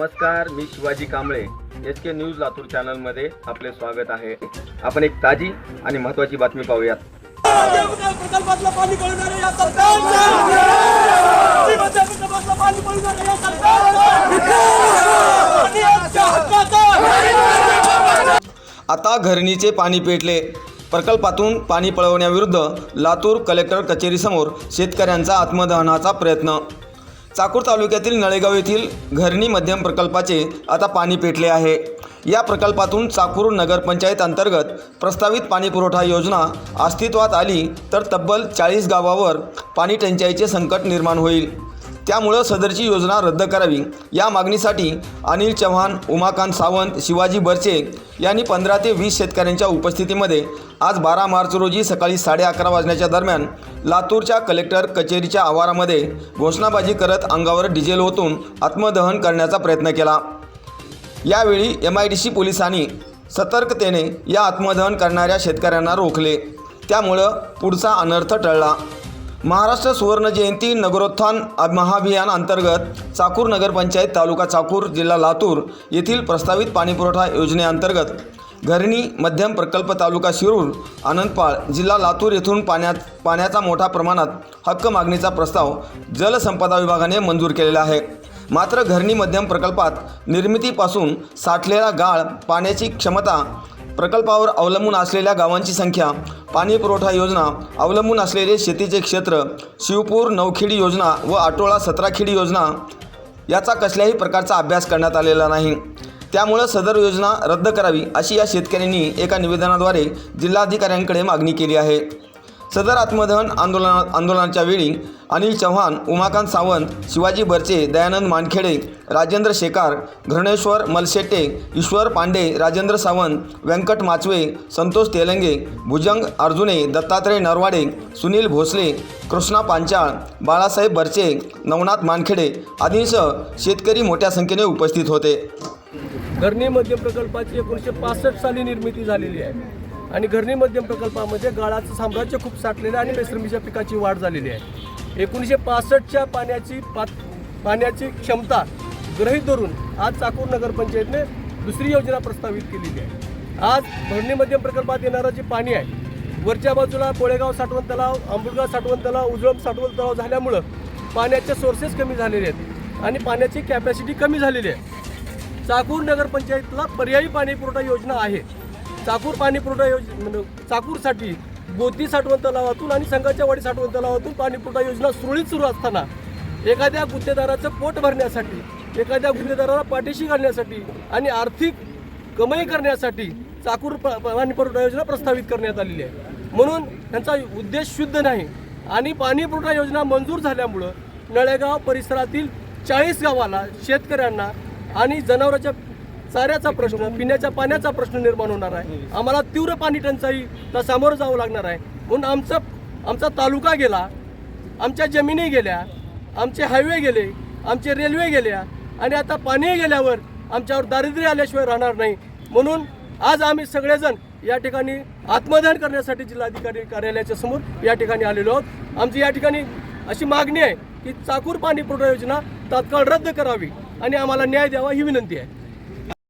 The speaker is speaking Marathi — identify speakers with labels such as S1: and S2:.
S1: नमस्कार मी Shivaji Kamble. H K news Latur चॅनलमध्ये आपले स्वागत आहे. आपण एक ताजी आणि महत्त्वाची बातमी पाहूयात.
S2: आता घरणीचे पाणी पेटले. प्रकल्पातून पाणी पळवण्याविरुद्ध लातूर कलेक्टर कचेरीसमोर शेतकऱ्यांचा आत्मदहनाचा प्रयत्न चाकूर तालुक्यातील नळेगाव येथील घरणी मध्यम प्रकल्पाचे आता पाणी पेटले आहे. या प्रकल्पातून चाकूर नगरपंचायत अंतर्गत प्रस्तावित पाणीपुरवठा योजना अस्तित्वात आली तर तब्बल चाळीस गावावर पाणी टंचाईचे संकट निर्माण होईल. त्यामुळं सदरची योजना रद्द करावी. या मागणीसाठी अनिल चव्हाण उमाकांत सावंत शिवाजी बर्चे यांनी पंधरा ते वीस शेतकऱ्यांच्या उपस्थितीमध्ये आज बारा मार्च रोजी सकाळी साडे अकरा वाजण्याच्या दरम्यान लातूरच्या कलेक्टर कचेरीच्या आवारामध्ये घोषणाबाजी करत अंगावर डिझेल ओतून आत्मदहन करण्याचा प्रयत्न केला. यावेळी एम आय डी सी पोलिसांनी सतर्कतेने या आत्मदहन करणाऱ्या शेतकऱ्यांना रोखले. त्यामुळं पुढचा अनर्थ टळला. महाराष्ट्र सुवर्ण जयंती नगरोत्थान महाभियान अंतर्गत चाकूर नगरपंचायत तालुका चाकूर जिल्हा लातूर येथील प्रस्तावित पाणीपुरवठा योजनेअंतर्गत घरणी मध्यम प्रकल्प तालुका शिरूर आनंदपाळ जिल्हा लातूर येथून पाण्यात पाण्याचा मोठ्या प्रमाणात हक्क मागणीचा प्रस्ताव जलसंपदा विभागाने मंजूर केलेला आहे. मात्र घरणी मध्यम प्रकल्पात निर्मितीपासून साठलेला गाळ पाण्याची क्षमता प्रकल्पावर अवलंबून असलेल्या गावांची संख्या पाणी पुरवठा योजना अवलंबून असलेले शेतीचे क्षेत्र शिवपूर नवखेडी योजना व आटोळा सतराखेडी योजना याचा कसल्याही प्रकारचा अभ्यास करण्यात आलेला नाही. त्यामुळं सदर योजना रद्द करावी अशी या शेतकऱ्यांनी एका निवेदनाद्वारे जिल्हाधिकाऱ्यांकडे मागणी केली आहे. सदर आत्मदहन आंदोलना आंदोलनाच्या वेळी अनिल चव्हाण उमाकांत सावंत शिवाजी बर्चे दयानंद मानखेडे राजेंद्र शेकार घृणेश्वर मलशेट्टे ईश्वर पांडे राजेंद्र सावंत व्यंकट माचवे संतोष तेलंगे भुजंग अर्जुने दत्तात्रय नरवाडे सुनील भोसले कृष्णा पांचाळ बाळासाहेब बर्चे नवनाथ मानखेडे आदींसह शेतकरी मोठ्या संख्येने उपस्थित होते.
S3: घरणी मध्यम प्रकल्पाची एकोणीसशे पासष्ट साली निर्मिती झालेली आहे. आणि घरणी मध्यम प्रकल्पामध्ये गाळाचं साम्राज्य खूप साठलेलं आहे आणि बेसरमीच्या पिकाची वाढ झालेली आहे. एकोणीसशे पासष्टच्या पाण्याची पात पाण्याची क्षमता गृहीत धरून आज चाकूर नगरपंचायतने दुसरी योजना प्रस्तावित केलेली आहे. आज भरणी मध्यम प्रकल्पात येणारं जे पाणी आहे वरच्या बाजूला कोळेगाव साठवण तलाव आंबुलगाव साठवण तलाव उजळम साठवण तलाव झाल्यामुळं पाण्याचे सोर्सेस कमी झालेले आहेत आणि पाण्याची कॅपॅसिटी कमी झालेली आहे. चाकूर नगरपंचायतला पर्यायी पाणी पुरवठा योजना आहे. चाकूर पाणी पुरवठा योजना म्हणजे चाकूरसाठी बोती साठवण तलावातून आणि संघाच्या वाडी साठवण तलावातून पाणीपुरवठा योजना सुरळीत सुरू असताना एखाद्या गुत्तेदाराचं पोट भरण्यासाठी एखाद्या गुत्तेदाराला पाठीशी घालण्यासाठी आणि आर्थिक कमाई करण्यासाठी चाकूर पाणीपुरवठा योजना प्रस्तावित करण्यात आलेली आहे. म्हणून त्यांचा उद्देश शुद्ध नाही आणि पाणीपुरवठा योजना मंजूर झाल्यामुळं नळेगाव परिसरातील चाळीस गावाला शेतकऱ्यांना आणि जनावरांच्या चाऱ्याचा प्रश्न पिण्याच्या पाण्याचा प्रश्न निर्माण होणार आहे. आम्हाला तीव्र पाणी टंचाईला सामोरं जावं लागणार आहे. म्हणून आमचं आमचा तालुका गेला आमच्या जमिनी गेल्या आमचे हायवे गेले आमचे रेल्वे गेल्या आणि आता पाणी गेल्यावर आमच्यावर दारिद्र्य आल्याशिवाय राहणार नाही. म्हणून आज आम्ही सगळेजण या ठिकाणी आत्मदान करण्यासाठी जिल्हाधिकारी कार्यालयाच्या समोर या ठिकाणी आलेलो आहोत. आमची या ठिकाणी अशी मागणी आहे की चाकूर पाणी पुरवठा योजना तात्काळ रद्द करावी आणि आम्हाला न्याय द्यावा ही विनंती आहे.